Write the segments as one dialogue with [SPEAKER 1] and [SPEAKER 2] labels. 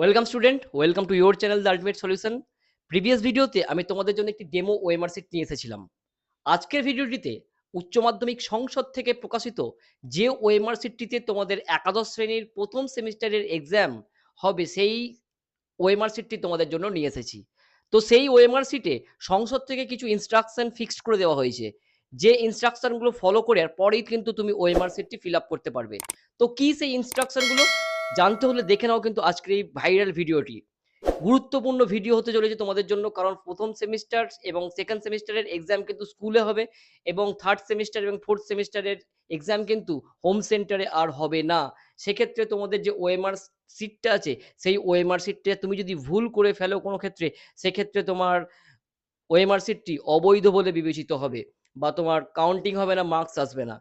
[SPEAKER 1] Welcome student welcome to your channel the ultimate solution previous ভিডিওতে আমি তোমাদের জন্য একটি ডেমো ওএমআর সিট নিয়ে এসেছিলাম। আজকের ভিডিওটিতে উচ্চ মাধ্যমিক সংসদ থেকে প্রকাশিত যে ওএমআর সিটটিতে তোমাদের একাদশ শ্রেণির প্রথম সেমিস্টারের এক্সাম হবে, সেই ওএমআর সিটটি তোমাদের জন্য নিয়ে এসেছি। তো সেই ওএমআর সিটে সংসদ থেকে কিছু ইনস্ট্রাকশন ফিক্সড করে দেওয়া হয়েছে। যে ইনস্ট্রাকশনগুলো ফলো করে আর পরেই কিন্তু তুমি ওএমআর সিটটি ফিল আপ করতে পারবে। তো কি সেই ইনস্ট্রাকশনগুলো জানতে হলে দেখে নাও কিন্তু আজকের এই ভাইরাল ভিডিওটি। গুরুত্বপূর্ণ ভিডিও হতে চলেছে তোমাদের জন্য, কারণ প্রথম সেমিস্টার এবং সেকেন্ড সেমিস্টারের এক্সাম কিন্তু স্কুলে হবে এবং থার্ড সেমিস্টার এবং ফোর্থ সেমিস্টারের এক্সাম কিন্তু হোম সেন্টারে আর হবে না। সেক্ষেত্রে তোমাদের যে ওএমআর সিটটা আছে, সেই ওএমআর সিটটা তুমি যদি ভুল করে ফেলো কোনো ক্ষেত্রে, সেক্ষেত্রে তোমার ওএমআর সিটটি অবৈধ বলে বিবেচিত হবে বা তোমার কাউন্টিং হবে না মার্কস আসবে না।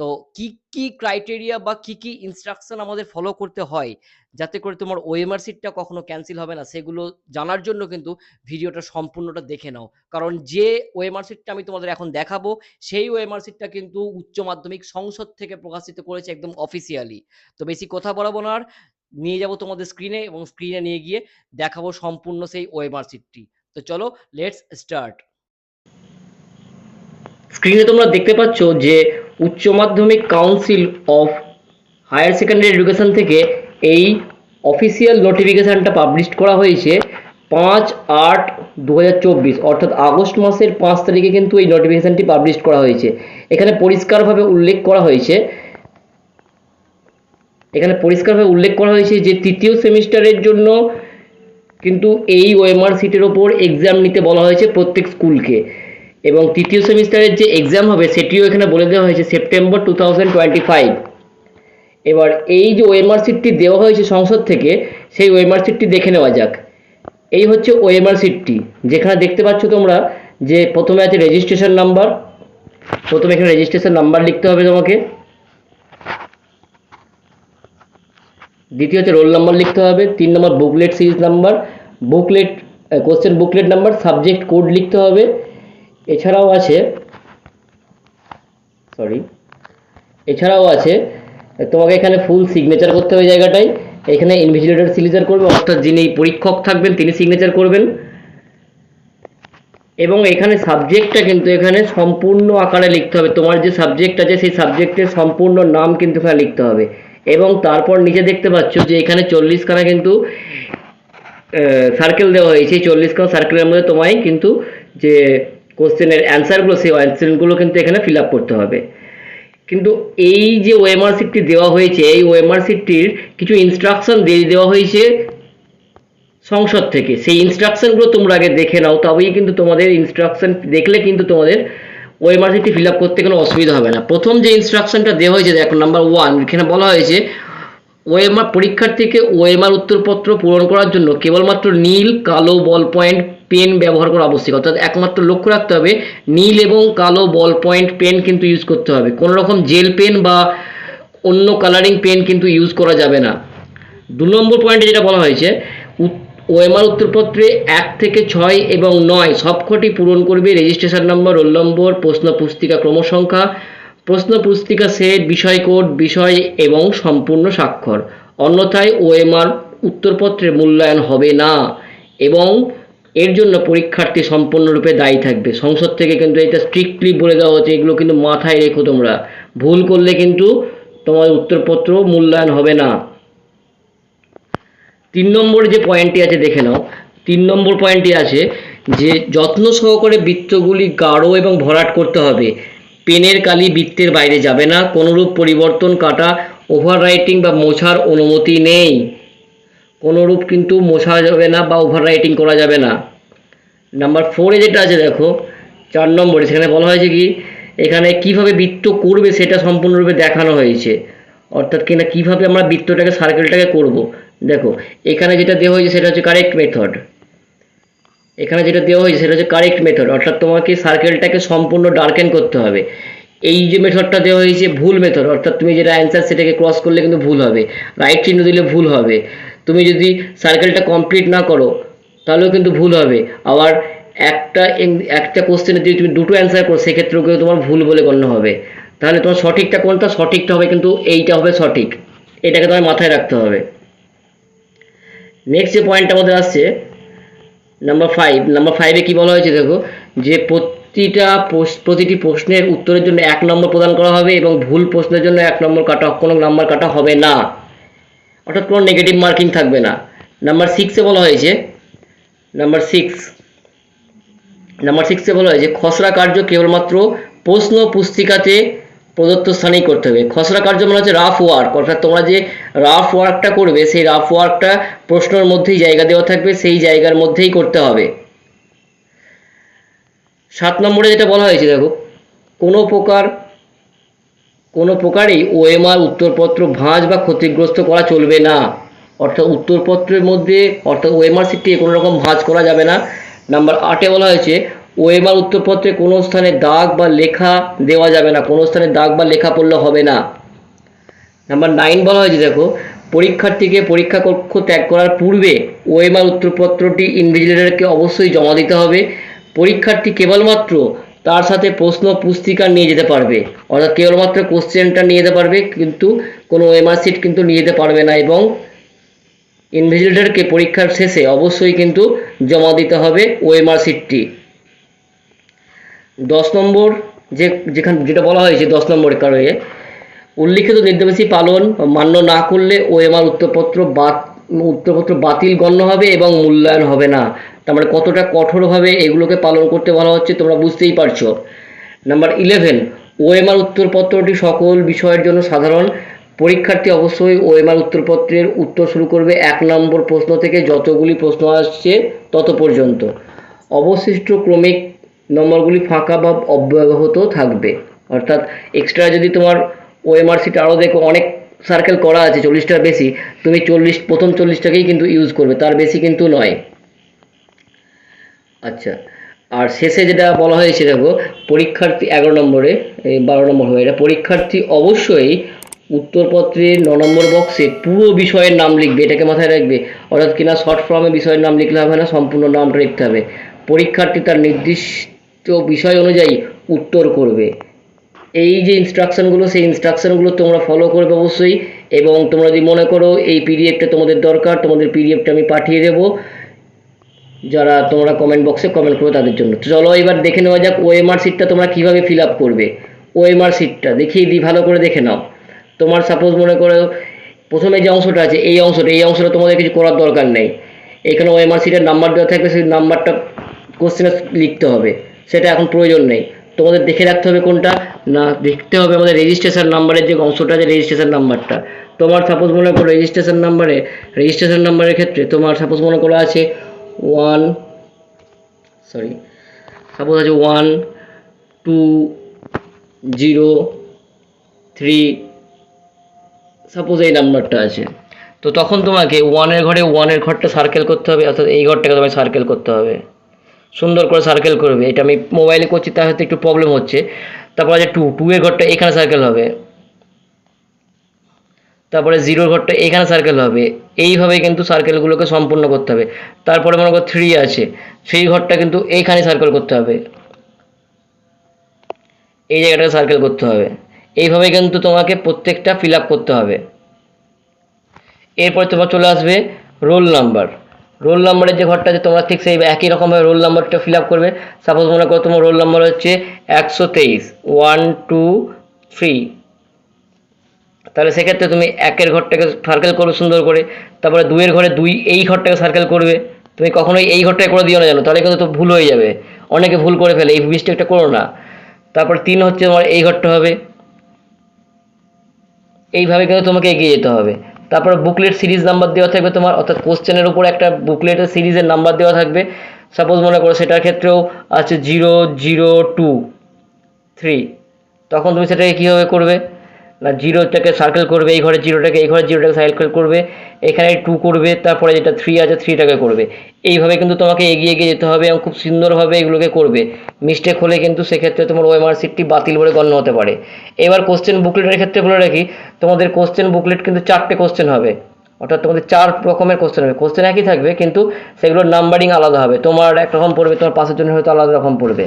[SPEAKER 1] তো কি কি ক্রাইটেরিয়া বা কি কি ইনস্ট্রাকশন আমাদের ফলো করতে হয় যাতে করে তোমার ওএমআর সিটটা কখনো ক্যান্সেল হবে না, সেগুলো জানার জন্য কিন্তু ভিডিওটা সম্পূর্ণটা দেখে নাও। কারণ যে ওএমআর সিটটা আমি তোমাদের এখন দেখাবো, সেই ওএমআর সিটটা কিন্তু উচ্চ মাধ্যমিক সংসদ থেকে প্রকাশিত করেছে একদম অফিসিয়ালি তো বেশি কথা বলাবো না আর, নিয়ে যাব তোমাদের স্ক্রিনে এবং স্ক্রিনে নিয়ে গিয়ে দেখাবো সম্পূর্ণ সেই ওএমআর সিটটি তো চলো লেটস স্টার্ট স্ক্রিনে তোমরা দেখতে পাচ্ছ যে উচ্চ মাধ্যমিক council of higher secondary education থেকে এই অফিসিয়াল নোটিফিকেশানটা পাবলিশ করা হয়েছে পাঁচ আট দু অর্থাৎ আগস্ট মাসের পাঁচ তারিখে কিন্তু এই নোটিফিকেশানটি পাবলিশ করা হয়েছে। এখানে পরিষ্কারভাবে উল্লেখ করা হয়েছে, এখানে পরিষ্কারভাবে উল্লেখ করা হয়েছে যে তৃতীয় সেমিস্টারের জন্য কিন্তু এই ওএমআর সিটের ওপর এক্সাম নিতে বলা হয়েছে প্রত্যেক স্কুলকে। এবং তৃতীয় সেমিস্টারের যে এক্সাম হবে সেটিও এখানে বলে দেওয়া হয়েছে September two thousand twenty five এবার এই যে ওএমআর সিটটি দেওয়া হয়েছে সংসদ থেকে, সেই ওএমআর সিটটি দেখে নেওয়া যাক। এই হচ্ছে ওএমআর সিটটি যেখানে দেখতে পাচ্ছ তোমরা যে প্রথমে আছে রেজিস্ট্রেশন নাম্বার প্রথমে এখানে রেজিস্ট্রেশন নাম্বার লিখতে হবে তোমাকে। দ্বিতীয় হচ্ছে রোল নাম্বার লিখতে হবে। তিন নম্বর booklet series number booklet question booklet number subject code লিখতে হবে। এছাড়াও আছে সরি এছাড়াও আছে, তোমাকে এখানে ফুল সিগনেচার করতে হবে জায়গাটায়। এখানে ইনভিজিলেটর সিগনেচার করবে, অর্থাৎ যিনি পরীক্ষক থাকবেন, তিনি সিগনেচার করবেন। এবং এখানে সাবজেক্টটা কিন্তু এখানে সম্পূর্ণ আকারে লিখতে হবে। তোমার যে সাবজেক্ট আছে, সেই সাবজেক্টের সম্পূর্ণ নাম কিন্তু এখানে লিখতে হবে। এবং তারপর নিচে দেখতে পাচ্ছ যে এখানে চল্লিশখানা কিন্তু সার্কেল দেওয়া হয়েছে। এই চল্লিশখানা সার্কেলের মধ্যে তোমায় কিন্তু যে কোশ্চেনের অ্যান্সারগুলো, সেই অ্যান্সারগুলো কিন্তু এখানে ফিল আপ করতে হবে। কিন্তু এই যে ওএমআর সিটটি দেওয়া হয়েছে, এই ওএমআর সিটটির কিছু ইনস্ট্রাকশন দিয়ে দেওয়া হয়েছে সংসদ থেকে। সেই ইনস্ট্রাকশনগুলো তোমরা আগে দেখে নাও, তবেই কিন্তু তোমাদের ইনস্ট্রাকশন দেখলে কিন্তু তোমাদের ওএমআর সিটটি ফিল আপ করতে কোনো অসুবিধা হবে না। প্রথম যে ইনস্ট্রাকশনটা দেওয়া হয়েছে, দেখো নাম্বার ওয়ান এখানে বলা হয়েছে ওএমআর পরীক্ষার্থীকে ওএমআর উত্তরপত্র পূরণ করার জন্য কেবলমাত্র নীল, কালো বল পয়েন্ট পেন ব্যবহার করা আবশ্যক। অর্থাৎ একমাত্র লক্ষ্য রাখতে হবে, নীল এবং কালো বল পয়েন্ট পেন কিন্তু ইউজ করতে হবে। কোনো রকম জেল পেন বা অন্য কালারিং পেন কিন্তু ইউজ করা যাবে না। দু নম্বর পয়েন্টে যেটা বলা হয়েছে ওএমআর উত্তরপত্রে এক থেকে ছয় এবং নয় সবকটি পূরণ করবে রেজিস্ট্রেশন নম্বর রোল নম্বর প্রশ্ন পুস্তিকা ক্রমসংখ্যা, প্রশ্ন পুস্তিকা সেট বিষয় কোড, বিষয় এবং সম্পূর্ণ স্বাক্ষর। অন্যথায় ওএমআর উত্তরপত্রে মূল্যায়ন হবে না এবং এর জন্য পরীক্ষার্থী সম্পূর্ণরূপে দায়ী থাকবে। সংসদ থেকে কিন্তু এটা স্ট্রিক্টলি বলে দেওয়া হচ্ছে এগুলো কিন্তু মাথায় রেখো তোমরা। ভুল করলে কিন্তু তোমার উত্তরপত্র মূল্যায়ন হবে না। তিন নম্বর যে পয়েন্টটি আছে, দেখে নাও। তিন নম্বর পয়েন্টটি আছে যে যত্ন সহকারে বৃত্তগুলি গাঢ় এবং ভরাট করতে হবে। পেনের কালি বৃত্তের বাইরে যাবে না। কোনোরূপ পরিবর্তন কাটা ওভার রাইটিং বা মোছার অনুমতি নেই। কোনোরূপ কিন্তু মোছা যাবে না বা ওভার রাইটিং করা যাবে না। নাম্বার ফোরে যেটা আছে, দেখো, চার নম্বরে, সেখানে বলা হয়েছে কি, এখানে কীভাবে বৃত্ত করবে সেটা সম্পূর্ণরূপে দেখানো হয়েছে। অর্থাৎ কিনা কীভাবে আমরা বৃত্তটাকে সার্কেলটাকে করব। দেখো, এখানে যেটা দেওয়া হয়েছে, সেটা হচ্ছে কারেক্ট মেথড এখানে যেটা দেওয়া হয়েছে, সেটা হচ্ছে কারেক্ট মেথড অর্থাৎ তোমাকে সার্কেলটাকে সম্পূর্ণ ডার্কেন করতে হবে। এই যে মেথডটা দেওয়া হয়েছে, ভুল মেথড অর্থাৎ তুমি যেটা অ্যান্সার সেটাকে ক্রস করলে কিন্তু ভুল হবে। রাইট চিহ্ন দিলে ভুল হবে। তুমি যদি সার্কেলটা কমপ্লিট না করো, তাহলেও কিন্তু ভুল হবে। আবার একটা একটা কোশ্চেনে যদি তুমি দুটো অ্যান্সার করো, সেক্ষেত্রেও কিন্তু তোমার ভুল বলে গণ্য হবে। তাহলে তোমার সঠিকটা কোনটা? সঠিকটা হবে কিন্তু এইটা হবে সঠিক। এটাকে তোমার মাথায় রাখতে হবে।
[SPEAKER 2] নেক্সট যে পয়েন্ট আমাদের আসছে নাম্বার ফাইভ নাম্বার ফাইভে কী বলা হয়েছে দেখো, যে প্রতিটা প্রতিটি প্রশ্নের উত্তরের জন্য এক নম্বর প্রদান করা হবে এবং ভুল প্রশ্নের জন্য এক নম্বর কাটা, কোনো নাম্বার কাটা হবে না। অর্থাৎ কোনো নেগেটিভ মার্কিং থাকবে না। নাম্বার সিক্সে বলা হয়েছে নাম্বার সিক্স নাম্বার সিক্সে বলা হয়েছে, খসড়া কার্য কেবলমাত্র প্রশ্ন পুস্তিকাতে প্রদত্ত স্থানেই করতে হবে। খসড়া কার্য মানে হচ্ছে রাফ ওয়ার্ক অর্থাৎ তোমরা যে রাফ ওয়ার্কটা করবে, সেই রাফ ওয়ার্কটা প্রশ্নের মধ্যেই জায়গা দেওয়া থাকবে, সেই জায়গার মধ্যেই করতে হবে। সাত নম্বরে যেটা বলা হয়েছে, দেখো, কোনো প্রকার কোনো প্রকারেই ওএমআর, উত্তরপত্র, ভাঁজ বা ক্ষতিগ্রস্ত করা চলবে না। অর্থাৎ উত্তরপত্রের মধ্যে, অর্থাৎ ওএমআর সিটে কোনো রকম ভাঁজ করা যাবে না। নাম্বার আটে বলা হয়েছে, ওএমআর, উত্তরপত্রে কোনো স্থানে দাগ বা লেখা দেওয়া যাবে না। কোনো স্থানে দাগ বা লেখা পড়লে হবে না। নাম্বার নাইন বলা হয়েছে, দেখো, পরীক্ষার্থীকে পরীক্ষা কক্ষ ত্যাগ করার পূর্বে ওএমআর, উত্তরপত্রটি ইনভিজিলেটরকে অবশ্যই জমা দিতে হবে। পরীক্ষার্থী কেবলমাত্র তার সাথে প্রশ্ন পুস্তিকা নিয়ে যেতে পারবে। অর্থাৎ কেবলমাত্র কোশ্চেনটা নিয়ে যেতে পারবে, কিন্তু কোনো ওএমআর সিট কিন্তু নিয়ে যেতে পারবে না এবং ইনভিজিলেটরকে পরীক্ষার শেষে অবশ্যই কিন্তু জমা দিতে হবে ওএমআর সিটটি দশ নম্বর যে, যেখান, যেটা বলা হয়েছে দশ নম্বরের কারণে, উল্লিখিত নির্দেশী পালন মান্য না করলে ওএমআর উত্তরপত্র বাত, উত্তরপত্র বাতিল গণ্য হবে এবং মূল্যায়ন হবে না। তার কতটা কঠোরভাবে এগুলোকে পালন করতে বলা হচ্ছে তোমরা বুঝতেই পারছ। নাম্বার ইলেভেন ওএমআর উত্তরপত্রটি সকল বিষয়ের জন্য সাধারণ। পরীক্ষার্থী অবশ্যই ওএমআর উত্তরপত্রের উত্তর শুরু করবে এক নম্বর প্রশ্ন থেকে যতগুলি প্রশ্ন আসছে তত পর্যন্ত। অবশিষ্ট ক্রমিক নম্বরগুলি ফাঁকা বা অব্যবহত থাকবে। অর্থাৎ এক্সট্রা যদি তোমার ওএমআর সিট আরও দেখো, অনেক সার্কেল করা আছে, চল্লিশটার বেশি, তুমি চল্লিশ, প্রথম চল্লিশটাকেই কিন্তু ইউজ করবে, তার বেশি কিন্তু নয়। আচ্ছা। আর শেষে যেটা বলা হয়েছে, দেখো, পরীক্ষার্থী এগারো নম্বরে বারো নম্বর হবে এটা পরীক্ষার্থী অবশ্যই উত্তরপত্রের ন নম্বর বক্সে পুরো বিষয়ের নাম লিখবে, এটাকে মাথায় রাখবে। অর্থাৎ কিনা শর্ট ফর্মে বিষয়ের নাম লিখলে হবে না, সম্পূর্ণ নামটা লিখতে হবে। পরীক্ষার্থী তার নির্দিষ্ট বিষয় অনুযায়ী উত্তর করবে। এই যে ইনস্ট্রাকশনগুলো সেই ইনস্ট্রাকশনগুলো তোমরা ফলো করবে অবশ্যই, এবং তোমরা যদি মনে করো এই পিডিএফটা তোমাদের দরকার, তোমাদের পিডিএফটা আমি পাঠিয়ে দেবো। যারা তোমরা কমেন্ট বক্সে কমেন্ট করবে তাদের জন্য। চলো এবার দেখে নেওয়া যাক ওএমআর সিটটা তোমরা কীভাবে ফিল আপ করবে। ওএমআর সিটটা দেখিয়ে দিই, ভালো করে দেখে নাও। তোমার সাপোজ মনে করো, প্রথমে যে অংশটা আছে, এই অংশটা এই অংশটা তোমাদের কিছু করার দরকার নেই। এখানে ওএমআর সিটের নাম্বার দেওয়া থাকবে, সেই নাম্বারটা কোশ্চেনে লিখতে হবে। সেটা এখন প্রয়োজন নেই। তোমাদের দেখে রাখতে হবে কোনটা। না, দেখতে হবে আমাদের রেজিস্ট্রেশন নাম্বারের যে অংশটা আছে রেজিস্ট্রেশন নাম্বারটা তোমার সাপোজ মনে করো রেজিস্ট্রেশন নাম্বারে রেজিস্ট্রেশন নাম্বারের ক্ষেত্রে তোমার সাপোজ মনে করো আছে ওয়ান সরি সাপোজ আছে one, two, zero, three suppose এই নাম্বারটা আছে। তো তখন তোমাকে ওয়ানের ঘরে ওয়ানের ঘরটা সার্কেল করতে হবে, অর্থাৎ এই ঘরটাকে তোমায় সার্কেল করতে হবে। সুন্দর করে সার্কেল করবে। এটা আমি মোবাইলে করছি, তার হয়তো একটু প্রবলেম হচ্ছে। তারপর আছে টু টু এর ঘরটা এখানে সার্কেল হবে। তারপরে জিরোর ঘরটা এখানে সার্কেল হবে। এইভাবে কিন্তু সার্কেলগুলোকে সম্পূর্ণ করতে হবে। তারপরে মনে করো থ্রি আছে। সেই ঘরটা কিন্তু এইখানে সার্কেল করতে হবে। এই জায়গাটাকে সার্কেল করতে হবে। এইভাবে কিন্তু তোমাকে প্রত্যেকটা ফিল করতে হবে। এরপর তোমার চলে আসবে রোল নাম্বার রোল নাম্বারের যে ঘরটা আছে, তোমরা ঠিক সেই একই রকমভাবে রোল নাম্বারটা ফিল করবে। সাপোজ মনে করো তোমার রোল নাম্বার হচ্ছে একশো তেইশ। ওয়ান টু থ্রি তাহলে সেক্ষেত্রে তুমি একের ঘরটাকে সার্কেল করবে সুন্দর করে, তারপরে দুইয়ের ঘরে দুই এই ঘরটাকে সার্কেল করবে। তুমি কখনোই এই ঘরটাকে করে দিও না জানো তাহলে কিন্তু তো ভুল হয়ে যাবে। অনেকে ভুল করে ফেলে, এই মিস্টেকটা করো না। তারপর তিন হচ্ছে তোমার এই ঘরটা হবে। এইভাবে কিন্তু তোমাকে এগিয়ে যেতে হবে। তারপর বুকলেট সিরিজ নাম্বার দেওয়া থাকবে তোমার, অর্থাৎ কোশ্চেনের উপর একটা বুকলেটের সিরিজের নাম্বার দেওয়া থাকবে। সাপোজ মনে করো সেটার ক্ষেত্রেও আছে জিরো জিরো টু থ্রি তখন তুমি সেটাকে কীভাবে করবে? না জিরোটাকে সার্কেল করবে, এই ঘরে জিরোটাকে, এই ঘরে জিরোটাকে সার্কেল করবে, এখানে টু করবে, তারপরে যেটা থ্রি আছে থ্রিটাকে করবে। এইভাবে কিন্তু তোমাকে এগিয়ে এগিয়ে যেতে হবে এবং খুব সুন্দরভাবে এগুলোকে করবে। মিস্টেক হলে কিন্তু সেক্ষেত্রে তোমার ওএমআর সিটটি বাতিল বলে গণ্য হতে পারে। এবার কোশ্চেন বুকলেটের ক্ষেত্রে বলে রাখি, তোমাদের কোশ্চেন বুকলেট কিন্তু চারটে কোশ্চেন হবে। অর্থাৎ তোমাদের চার রকমের কোশ্চেন হবে। কোশ্চেন একই থাকবে, কিন্তু সেগুলোর নাম্বারিং আলাদা হবে। তোমার এক রকম পড়বে, তোমার পাশের জন্য হয়তো আলাদা রকম পড়বে।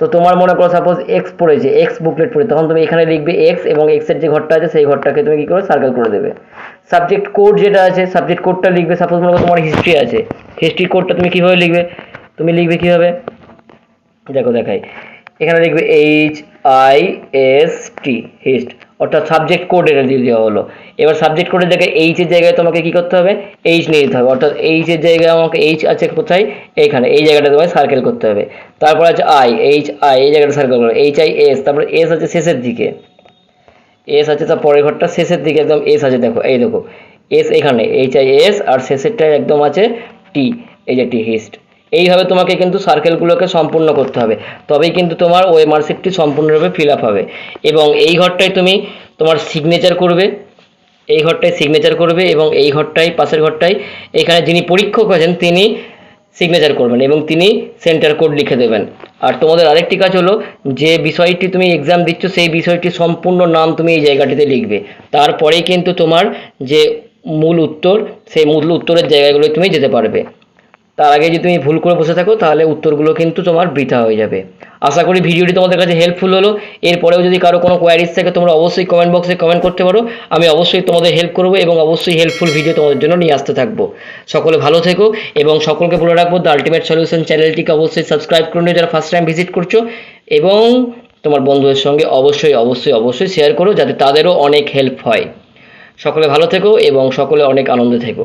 [SPEAKER 2] তো তোমার মনে করো সাপোজ এক্স পড়েছে এক্স বুকলেট পড়ে, তখন তুমি এখানে লিখবে এক্স এবং এক্সের যে ঘরটা আছে, সেই ঘরটাকে তুমি কী করে সার্কেল করে দেবে। সাবজেক্ট কোড যেটা আছে সাবজেক্ট কোডটা লিখবে সাপোজ মনে করো তোমার হিস্ট্রি আছে হিস্ট্রি কোডটা তুমি কীভাবে লিখবে? তুমি লিখবে কীভাবে? দেখো, দেখাই। এখানে লিখবে H I S T hist অর্থাৎ সাবজেক্ট কোড এটা দিয়ে দেওয়া হলো। এবার সাবজেক্ট কোডের জায়গায় এইচের জায়গায় তোমাকে কী করতে হবে? এইচ নিয়ে যেতে হবে। অর্থাৎ এইচের জায়গায় আমাকে এইচ আছে কোথায়? এইখানে। এই জায়গাটা তোমায় সার্কেল করতে হবে। তারপর আছে আই এইচ আই এই জায়গাটা সার্কেল করো। এইচ আই এস তারপর এস আছে শেষের দিকে। এস আছে তার পরের ঘরটা শেষের দিকে। একদম এস আছে, দেখো। এই দেখো। এস এখানে। এইচ আই এস আর শেষেরটা একদম আছে টি এই যে টি হিস্ট এইভাবে তোমাকে কিন্তু সার্কেলগুলোকে সম্পূর্ণ করতে হবে। তবেই কিন্তু তোমার ওই মার্কশিটটি সম্পূর্ণরূপে ফিল আপ হবে। এবং এই ঘরটায় তুমি তোমার সিগনেচার করবে। এই ঘরটায় সিগনেচার করবে এবং এই ঘরটায়, পাশের ঘরটায় এখানে যিনি পরীক্ষক আছেন তিনি সিগনেচার করবেন এবং তিনি সেন্টার কোড লিখে দেবেন। আর তোমাদের আরেকটি কাজ হলো, যে বিষয়টি তুমি এক্সাম দিচ্ছ, সেই বিষয়টি সম্পূর্ণ নাম তুমি এই জায়গাটিতে লিখবে। তারপরেই কিন্তু তোমার যে মূল উত্তর, সেই মূল উত্তরের জায়গাগুলোয় তুমি যেতে পারবে। তার আগে যদি তুমি ভুল করে বসে থাকো, তাহলে উত্তরগুলো কিন্তু তোমার বৃথা হয়ে যাবে। আশা করি ভিডিওটি তোমাদের কাছে হেল্পফুল হলো। এরপরেও যদি কারও কোনো কোয়ারিজ থাকে, তোমরা অবশ্যই কমেন্ট বক্সে কমেন্ট করতে পারো। আমি অবশ্যই তোমাদের হেল্প করব এবং অবশ্যই হেল্পফুল ভিডিও তোমাদের জন্য নিয়ে আসতে থাকব। সকলে ভালো থেকো এবং সকলকে বলে রাখব দ্য আলটিমেট সলিউশন চ্যানেলটিকে অবশ্যই সাবস্ক্রাইব করে নিও যারা ফার্স্ট টাইম ভিজিট করছ এবং তোমার বন্ধুদের সঙ্গে অবশ্যই অবশ্যই অবশ্যই শেয়ার করো যাতে তাদেরও অনেক হেল্প হয়। সকলে ভালো থেকো এবং সকলে অনেক আনন্দে থেকো।